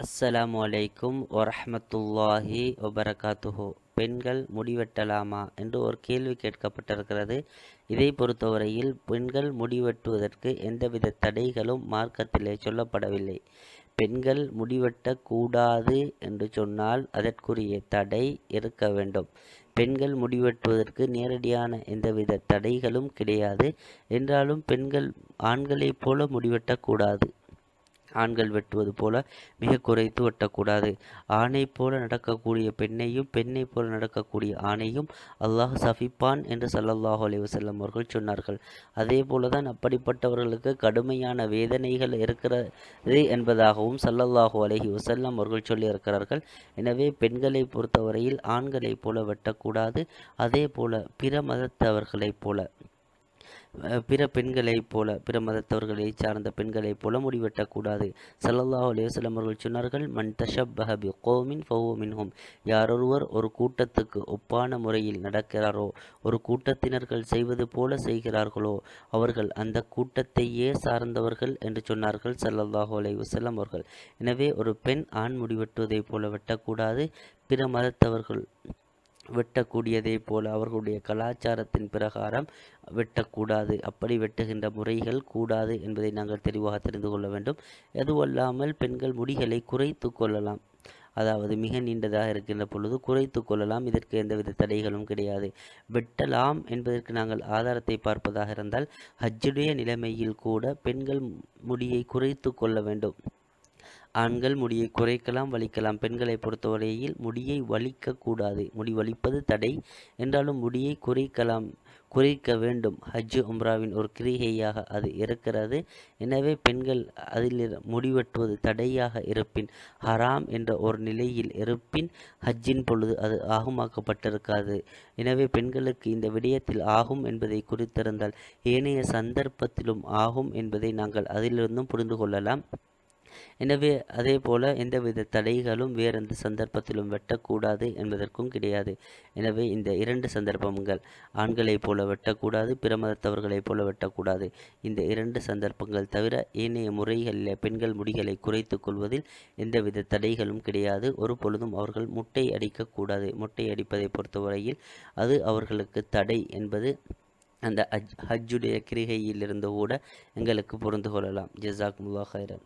அஸ்ஸலாமு அலைக்கும் வரஹ்மத்துல்லாஹி வபரகாத்துஹு. பெண்கள் முடிவெட்டலாமா என்று ஒரு கேள்வி கேட்கப்பட்டிருக்கிறது. இதை பொறுத்தவரையில் பெண்கள் முடிவெட்டுவதற்கு எந்தவித தடைகளும் மார்க்கத்திலே சொல்லப்படவில்லை. பெண்கள் முடிவெட்டக்கூடாது என்று சொன்னால் அதற்குரிய தடை இருக்க வேண்டும். பெண்கள் முடிவெட்டுவதற்கு நேரடியான எந்தவித தடைகளும் கிடையாது. என்றாலும் பெண்கள் ஆண்களைப் போல முடிவெட்டக்கூடாது. ஆண்கள் வெட்டுவது போல மிக குறைத்து வெட்டக்கூடாது. ஆணை போல நடக்கக்கூடிய பெண்ணையும் பெண்ணை போல நடக்கக்கூடிய ஆணையும் அல்லாஹ் சஃபிப்பான் என்று சல்லல்லாஹு அலி வசல்லம் அவர்கள் சொன்னார்கள். அதே போலதான் அப்படிப்பட்டவர்களுக்கு கடுமையான வேதனைகள் இருக்கிறது என்பதாகவும் சல்லல்லாஹு அலஹி வசல்லம் அவர்கள் சொல்லியிருக்கிறார்கள். எனவே பெண்களை பொறுத்தவரையில் ஆண்களைப் போல வெட்டக்கூடாது. அதே போல பிற மதத்தவர்களைப் போல பிற பெண்களைப் போல பிற மதத்தவர்களை சார்ந்த பெண்களைப் போல முடிவெட்டக்கூடாது. சல்லல்லாஹ் அலைஹி அவர்கள் சொன்னார்கள் மன் தஷப் பஹபி கோமின் ஃபஹுவ மின்ஹும். யாரொருவர் ஒரு கூட்டத்துக்கு ஒப்பான முறையில் நடக்கிறாரோ ஒரு கூட்டத்தினர்கள் செய்வது போல செய்கிறார்களோ அவர்கள் அந்த கூட்டத்தையே சார்ந்தவர்கள் என்று சொன்னார்கள் சல்லல்லாஹு அலைஹி அவர்கள். எனவே ஒரு பெண் ஆண் முடிவெட்டுவதைப் போல வெட்டக்கூடாது. பிற மதத்தவர்கள் வெட்டக்கூடியதை போல அவர்களுடைய கலாச்சாரத்தின் பிரகாரம் வெட்டக்கூடாது. அப்படி வெட்டுகின்ற முறைகள் கூடாது என்பதை நாங்கள் தெளிவாக தெரிந்து கொள்ள வேண்டும். எதுவல்லாமல் பெண்கள் முடிகளை குறைத்து கொள்ளலாம். அதாவது மிக நீண்டதாக இருக்கின்ற பொழுது குறைத்து கொள்ளலாம். இதற்கு எந்தவித தடைகளும் கிடையாது. வெட்டலாம் என்பதற்கு நாங்கள் ஆதாரத்தை பார்ப்பதாக இருந்தால் ஹஜ்ஜுடைய நிலைமையில் கூட பெண்கள் முடியை குறைத்து கொள்ள வேண்டும். ஆண்கள் முடியை குறைக்கலாம் வலிக்கலாம். பெண்களை பொறுத்தவரையில் முடியை வலிக்கக்கூடாது முடி வலிப்பது தடை. என்றாலும் முடியை குறைக்கலாம் குறைக்க வேண்டும். ஹஜ்ஜு உம்ராவின் ஒரு கிரிகையாக அது இருக்கிறது எனவே பெண்கள் அதில் முடிவெட்டுவது தடையாக இருப்பின் ஹராம் என்ற ஒரு நிலையில் இருப்பின் ஹஜ்ஜின் பொழுது அது ஆகுமாக்கப்பட்டிருக்காது. எனவே பெண்களுக்கு இந்த விடயத்தில் ஆகும் என்பதை குறித்திருந்தால் ஏனைய சந்தர்ப்பத்திலும் ஆகும் என்பதை நாங்கள் அதிலிருந்தும் புரிந்து கொள்ளலாம். எனவே அதே போல எந்தவித தடைகளும் வேறெந்த சந்தர்ப்பத்திலும் வெட்டக்கூடாது என்பதற்கும் கிடையாது. எனவே இந்த இரண்டு சந்தர்ப்பங்கள் ஆண்களைப் போல வெட்டக்கூடாது பிற மதத்தவர்களைப் போல வெட்டக்கூடாது. இந்த இரண்டு சந்தர்ப்பங்கள் தவிர ஏனைய முறைகளில் பெண்கள் முடிகளை குறைத்து கொள்வதில் எந்தவித தடைகளும் கிடையாது. ஒரு பொழுதும் அவர்கள் முட்டை அடிக்கக்கூடாது. முட்டை அடிப்பதை பொறுத்தவரையில் அது அவர்களுக்கு தடை என்பது அந்த ஹஜ் ஹஜ்ஜுடைய கிரிகையிலிருந்து கூட எங்களுக்கு புரிந்து கொள்ளலாம் ஜசாக் முல்லா ஹைரன்